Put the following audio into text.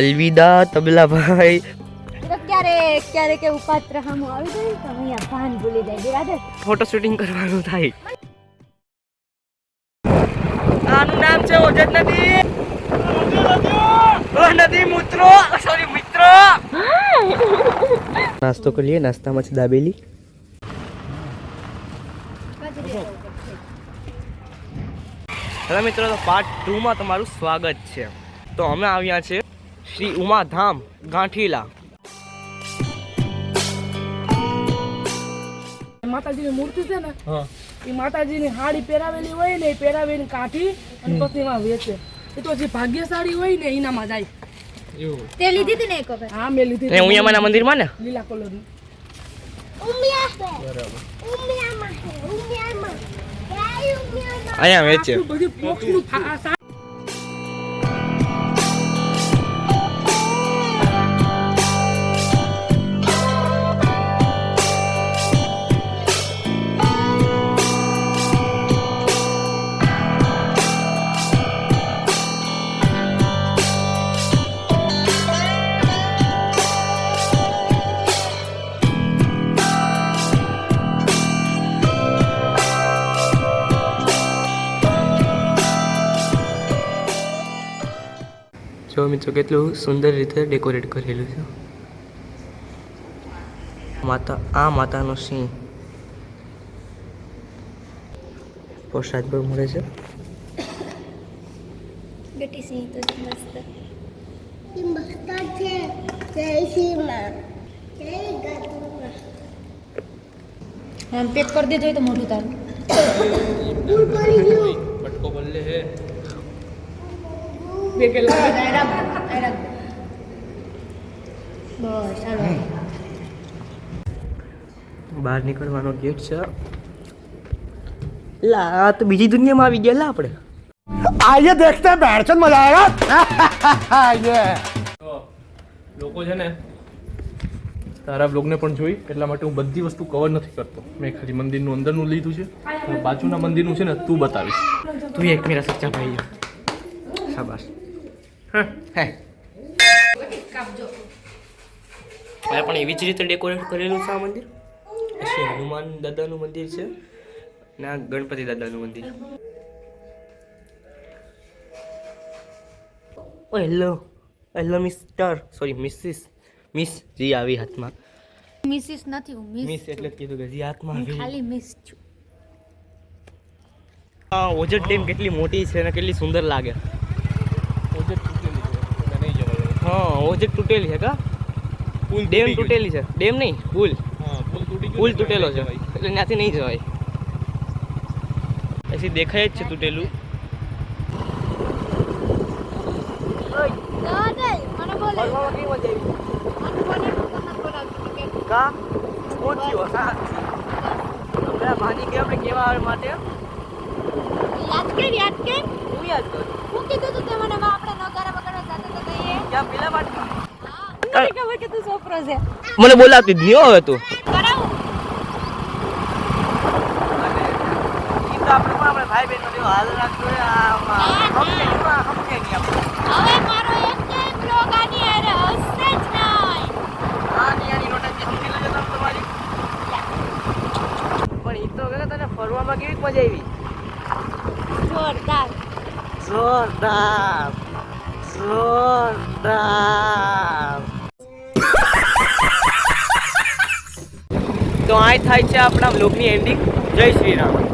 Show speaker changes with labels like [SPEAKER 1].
[SPEAKER 1] અલવિદા તબલાભાઈ.
[SPEAKER 2] ક્યારેક ક્યારેક એવું પાત્ર સામું આવી જાય તો અહીંયા ભાન ભૂલી જાય. બિરાદર
[SPEAKER 1] ફોટો શૂટિંગ કરવાનું થાય. આનું નામ છે ઓજત નદી. નદી. મિત્રો. સોરી મિત્રો. નાસ્તો કરીએ નાસ્તામાં છે દાબેલી. હેલો મિત્રો તો પાર્ટ ટુમાં તમારું સ્વાગત છે. તો અમે આવ્યા છે શ્રી ઉમાધામ ગાંઠીલા.
[SPEAKER 3] માતાજીની મૂર્તિ છે ને એ માતાજીની હાડી પહેરાવેલી હોય ને એ પહેરાવીને કાઢી અને પછી એમાં વેચે. એ તો જે ભાગ્યશાળી હોય ને એનામાં જાય.
[SPEAKER 2] તે લીધી હતી ને એક વખત?
[SPEAKER 3] હા મેં લીધી
[SPEAKER 1] ને ઉમિયામાના મંદિરમાં ને?
[SPEAKER 3] લીલા કલરની.
[SPEAKER 1] અહીંયા વેચે. જો મિત્રો કેટલું સુંદર રીતે ડેકોરેટ કરેલું છે. માતા આ માતાનો સિંહ. પ્રસાદ પણ મળે છે.
[SPEAKER 2] બેટી સિંહ તો મસ્ત. આમ પેક કરી દેજો તો મોઢું તારું.
[SPEAKER 3] બે કે લાગે.
[SPEAKER 2] બે કલાક hmm.
[SPEAKER 1] બહાર નીકળવાનો ગેટ છે. લા તો બીજી દુનિયામાં આવી ગયેલા આપણે.
[SPEAKER 4] આજે દેખતે હૈ બેડચન મજા આયેગા યે
[SPEAKER 5] લોકો છે ને તારા બ્લોગને પણ જોઈ એટલા માટે હું બધી વસ્તુ કવર નથી કરતો. મેં ખાલી મંદિરનું અંદરનું લીધું છે. બાજુના મંદિરનું છે ને તું બતાવીશ.
[SPEAKER 1] તું એક મેરા સચ્ચા ભાઈ. શાબાશ. હા. પણ એવી જ રીતે ડેકોરેટ કરેલું છે આ મંદિર? પછી હનુમાન દાદાનું મંદિર છે અને આ ગણપતિ દાદાનું મંદિર. ઓ hello. Hello mister sorry missis miss ji આવી હાથમાં.
[SPEAKER 2] મિસિસ નથી હું મિસ
[SPEAKER 1] મિસ એટલે જ કીધું કે જી હાથમાં આવી.
[SPEAKER 2] ખાલી મિસ છું.
[SPEAKER 1] આ ઓજર ડેમ કેટલી મોટી છે અને કેટલી સુંદર લાગે
[SPEAKER 5] ઓજત તૂટેલી છે એટલે નહીં જવાય
[SPEAKER 1] હા ઓજત તૂટેલી છે કા?
[SPEAKER 5] પુલ
[SPEAKER 1] ડેમ તૂટેલી છે. ડેમ નહીં પુલ
[SPEAKER 5] હા પુલ
[SPEAKER 1] તૂટેલો છે.
[SPEAKER 5] એટલે
[SPEAKER 1] એટલે ત્યાંથી નહીં જવાય. પછી દેખાય જ છે તૂટેલું. કા? પહોંચ્યો હા. આપણે કેવા આવે માટે?
[SPEAKER 2] યાદ કે યાદ કે
[SPEAKER 1] હું યાદ કરું?
[SPEAKER 2] હું કીધું તું તે મને વા આપણે નગારા વગાડવા જાતે તો કહીએ
[SPEAKER 1] ક્યાં પેલા માટે
[SPEAKER 2] હા મને ખબર કે તું છોકરો છે.
[SPEAKER 1] મને બોલાવતી જ નહીં હવે તું. ફરવામાં કેવી મજા આવી? જોરદાર. જોરદાર. તો આ થાય છે આપણા બ્લોગની એન્ડિંગ જય શ્રી રામ.